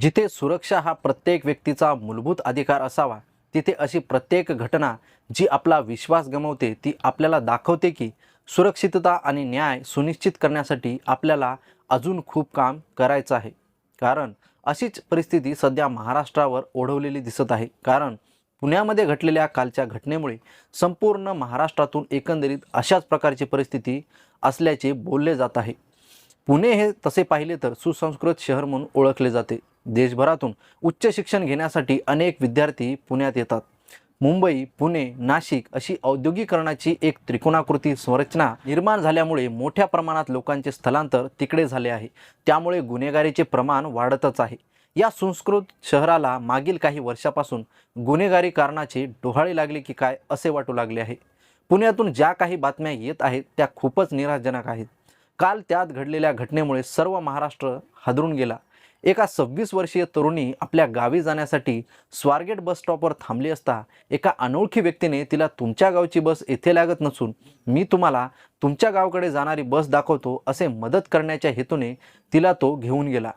जिथे सुरक्षा हा प्रत्येक व्यक्तीचा मूलभूत अधिकार असावा तिथे अशी प्रत्येक घटना जी आपला विश्वास गमावते ती आपल्याला दाखवते की सुरक्षितता आणि न्याय सुनिश्चित करण्यासाठी आपल्याला अजून खूप काम करायचं आहे. कारण अशीच परिस्थिती सध्या महाराष्ट्रावर ओढवलेली दिसत आहे. कारण पुण्यामध्ये घडलेल्या कालच्या घटनेमुळे संपूर्ण महाराष्ट्रातून एकंदरीत अशाच प्रकारची परिस्थिती असल्याचे बोलले जात आहे. पुणे हे तसे पाहिले तर सुसंस्कृत शहर म्हणून ओळखले जाते. देशभरातून उच्च शिक्षण घेण्यासाठी अनेक विद्यार्थी पुण्यात येतात. मुंबई पुणे नाशिक अशी औद्योगिकरणाची एक त्रिकोणाकृती संरचना निर्माण झाल्यामुळे मोठ्या प्रमाणात लोकांचे स्थलांतर तिकडे झाले आहे. त्यामुळे गुन्हेगारीचे प्रमाण वाढतच आहे. या संस्कृत शहराला मागील काही वर्षापासून गुन्हेगारी कारणाचे डोहाळे लागले की काय असे वाटू लागले आहे. पुण्यातून ज्या काही बातम्या येत आहेत त्या खूपच निराशजनक आहेत. काल त्यात घडलेल्या घटनेमुळे सर्व महाराष्ट्र हादरून गेला. एका सव्वीस वर्षीय तरुणी आपल्या गावी जाण्यासाठी स्वारगेट बस स्टॉपवर थांबली असता एका अनोळखी व्यक्तीने तिला तुमच्या गावची बस येथे लागत नसून मी तुम्हाला तुमच्या गावाकडे जाणारी बस दाखवतो असे मदत करण्याच्या हेतूने तिला तो घेऊन गेला.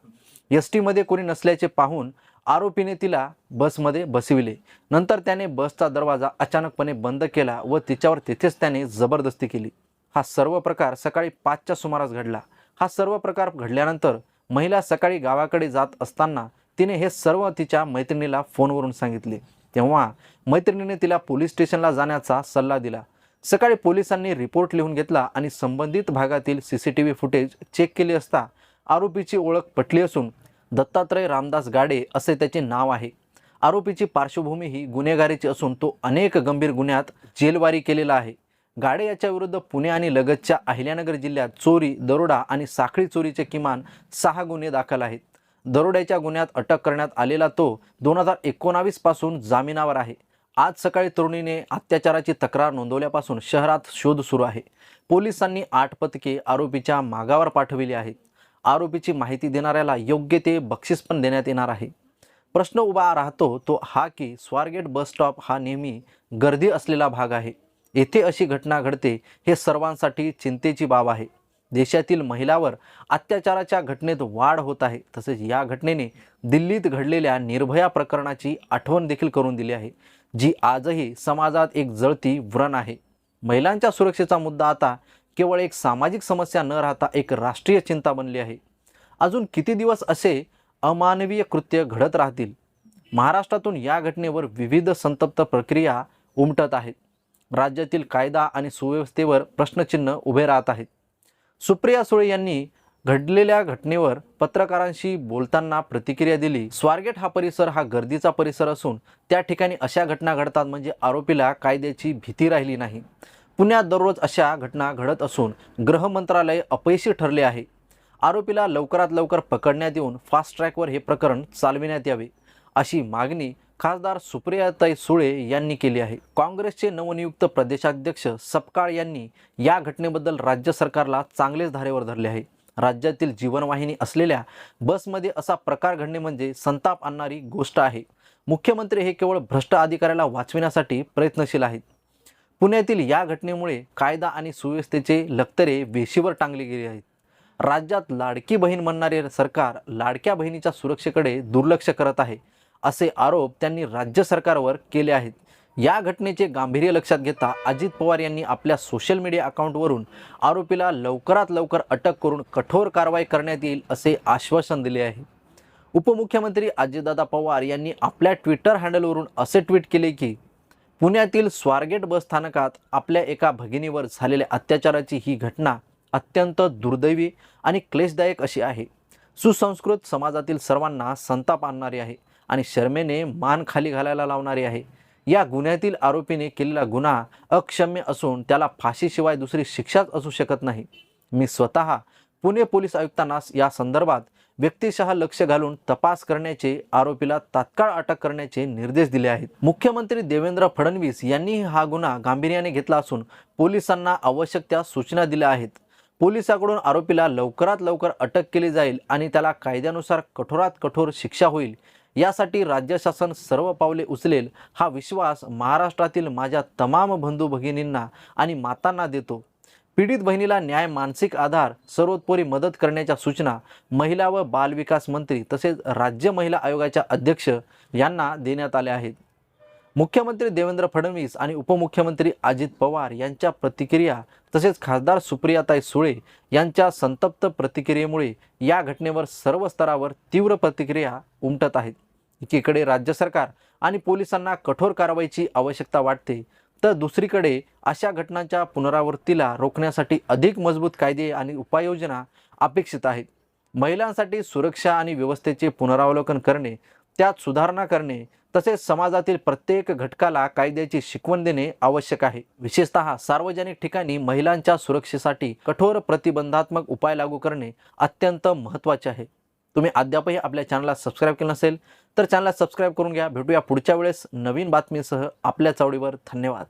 एस टीमध्ये कोणी नसल्याचे पाहून आरोपीने तिला बसमध्ये बसविले. नंतर त्याने बसचा दरवाजा अचानकपणे बंद केला व तिच्यावर तिथेच त्याने जबरदस्ती केली. हा सर्व प्रकार सकाळी पाचच्या सुमारास घडला. हा सर्व प्रकार घडल्यानंतर महिला सकाळी गावाकडे जात असताना तिने हे सर्व तिच्या मैत्रिणीला फोनवरून सांगितले. तेव्हा मैत्रिणीने तिला पोलीस स्टेशनला जाण्याचा सल्ला दिला. सकाळी पोलिसांनी रिपोर्ट लिहून घेतला आणि संबंधित भागातील C C T V footage check केले असता आरोपीची ओळख पटली असून दत्तात्रय रामदास गाडे असे त्याचे नाव आहे. आरोपीची पार्श्वभूमी ही गुन्हेगारीची असून तो अनेक गंभीर गुन्ह्यात जेलवारी केलेला आहे. गाडे याच्या विरुद्ध पुणे आणि लगतच्या अहिल्यानगर जिल्ह्यात चोरी दरोडा आणि साखळी चोरीचे किमान सहा गुन्हे दाखल आहेत. दरोड्याच्या गुन्ह्यात अटक करण्यात आलेला तो दोन हजार एकोणावीसपासून जामिनावर आहे. आज सकाळी तरुणीने अत्याचाराची तक्रार नोंदवल्यापासून शहरात शोध सुरू आहे. पोलिसांनी आठ पथके आरोपीच्या मागावर पाठविली आहेत. आरोपीची माहिती देणाऱ्याला योग्य ते बक्षीस पण देण्यात येणार आहे. प्रश्न उभा राहतो तो हा की स्वारगेट बस स्टॉप हा नेहमी गर्दी असलेला भाग आहे. येथे अशी घटना घडते हे सर्वांसाठी चिंतेची बाब आहे. देशातील महिलावर अत्याचाराच्या घटनेत वाढ होत आहे. तसेच या घटनेने दिल्लीत घडलेल्या निर्भया प्रकरणाची आठवण देखील करून दिली आहे जी आजही समाजात एक जळती व्रण आहे. महिलांच्या सुरक्षेचा मुद्दा आता केवळ एक सामाजिक समस्या न राहता एक राष्ट्रीय चिंता बनली आहे. अजून किती दिवस असे अमानवीय कृत्य घडत राहतील? महाराष्ट्रातून या घटनेवर विविध संतप्त प्रक्रिया उमटत आहेत. राज्यातील कायदा आणि सुव्यवस्थेवर प्रश्नचिन्ह उभे राहत आहेत. सुप्रिया सुळे यांनी घडलेल्या घटनेवर पत्रकारांशी बोलताना प्रतिक्रिया दिली. स्वारगेट हा परिसर हा गर्दीचा परिसर असून त्या ठिकाणी अशा घटना घडतात म्हणजे आरोपीला कायद्याची भीती राहिली नाही. पुण्यात दररोज अशा घटना घडत असून गृहमंत्रालय अपयशी ठरले आहे. आरोपीला लवकरात लवकर पकडण्यात येऊन फास्ट ट्रॅकवर हे प्रकरण चालविण्यात यावे अशी मागणी खासदार सुप्रियाताई सुळे यांनी केली आहे. काँग्रेसचे नवनियुक्त प्रदेशाध्यक्ष सपकाळ यांनी या घटनेबद्दल राज्य सरकारला चांगलेच धारेवर धरले आहे. राज्यातील जीवनवाहिनी असलेल्या बसमध्ये असा प्रकार घडणे म्हणजे संताप आणणारी गोष्ट आहे. मुख्यमंत्री हे केवळ भ्रष्ट अधिकाऱ्याला वाचविण्यासाठी प्रयत्नशील आहेत. पुण्यातील या घटनेमुळे कायदा आणि सुव्यवस्थेचे लक्तरे वेशीवर टांगले गेले आहेत. राज्यात लाडकी बहीण म्हणणारे सरकार लाडक्या बहिणीच्या सुरक्षेकडे दुर्लक्ष करत आहे. असे आरोप त्यांनी राज्य सरकारवर केले आहेत. या घटनेचे गांभीर्य लक्षात घेता अजित पवार यांनी आपल्या सोशल मीडिया अकाउंटवरून आरोपीला लवकरात लवकर अटक करून कठोर कारवाई करण्यात येईल असे आश्वासन दिले आहे. उपमुख्यमंत्री अजितदादा पवार यांनी आपल्या ट्विटर हँडलवरून असे ट्विट केले की पुण्यातील स्वारगेट बस स्थानकात आपल्या एका भगिनीवर झालेल्या अत्याचाराची ही घटना अत्यंत दुर्दैवी आणि क्लेशदायक अशी आहे. सुसंस्कृत समाजातील सर्वांना संताप आणणारी आहे. आणि शर्मेने मान खाली घालायला लावणारी आहे. या गुन्ह्यातील आरोपीने केलेला गुन्हा अक्षम्य असून त्याला फाशीशिवाय दुसरी शिक्षाच असू शकत नाही. मी स्वतः पुणे पोलीस आयुक्तांना या संदर्भात व्यक्तिशः लक्ष घालून तपास करण्याचे आरोपीला तात्काळ अटक करण्याचे निर्देश दिले आहेत. मुख्यमंत्री देवेंद्र फडणवीस यांनी हा गुन्हा गांभीर्याने घेतला असून पोलिसांना आवश्यक त्या सूचना दिल्या आहेत. पोलिसाकडून आरोपीला लवकरात लवकर अटक केली जाईल आणि त्याला कायद्यानुसार कठोरात कठोर शिक्षा होईल. यासाठी राज्य शासन सर्व पावले उचलेल हा विश्वास महाराष्ट्रातील माझ्या तमाम बंधू भगिनींना आणि मातांना देतो. पीडित बहिणीला न्याय मानसिक आधार सर्वोत्परी मदत करण्याच्या सूचना महिला व बालविकास मंत्री तसेच राज्य महिला आयोगाच्या अध्यक्ष यांना देण्यात आल्या आहेत. मुख्यमंत्री देवेंद्र फडणवीस आणि उपमुख्यमंत्री अजित पवार यांच्या प्रतिक्रिया तसेच खासदार सुप्रियाताई सुळे यांच्या संतप्त प्रतिक्रियेमुळे या घटनेवर सर्व स्तरावर तीव्र प्रतिक्रिया उमटत आहेत. एकीकडे राज्य सरकार आणि पोलिसांना कठोर कारवाईची आवश्यकता वाटते तर दुसरीकडे अशा घटनांच्या पुनरावृत्तीला रोखण्यासाठी अधिक मजबूत कायदे आणि उपाययोजना अपेक्षित आहेत. महिलांसाठी सुरक्षा आणि व्यवस्थेचे पुनरावलोकन करणे त्यात सुधारणा करणे तसेच समाजातील प्रत्येक घटकाला कायद्याची शिकवण देणे आवश्यक आहे. विशेषतः सार्वजनिक ठिकाणी महिलांच्या सुरक्षेसाठी कठोर प्रतिबंधात्मक उपाय लागू करणे अत्यंत महत्त्वाचे आहे. तुम्ही अद्यापही आपल्या चॅनलला सबस्क्राईब केलं नसेल तर चॅनलला सबस्क्राईब करून घ्या. भेटूया पुढच्या वेळेस नवीन बातमीसह आपल्या चावडीवर धन्यवाद.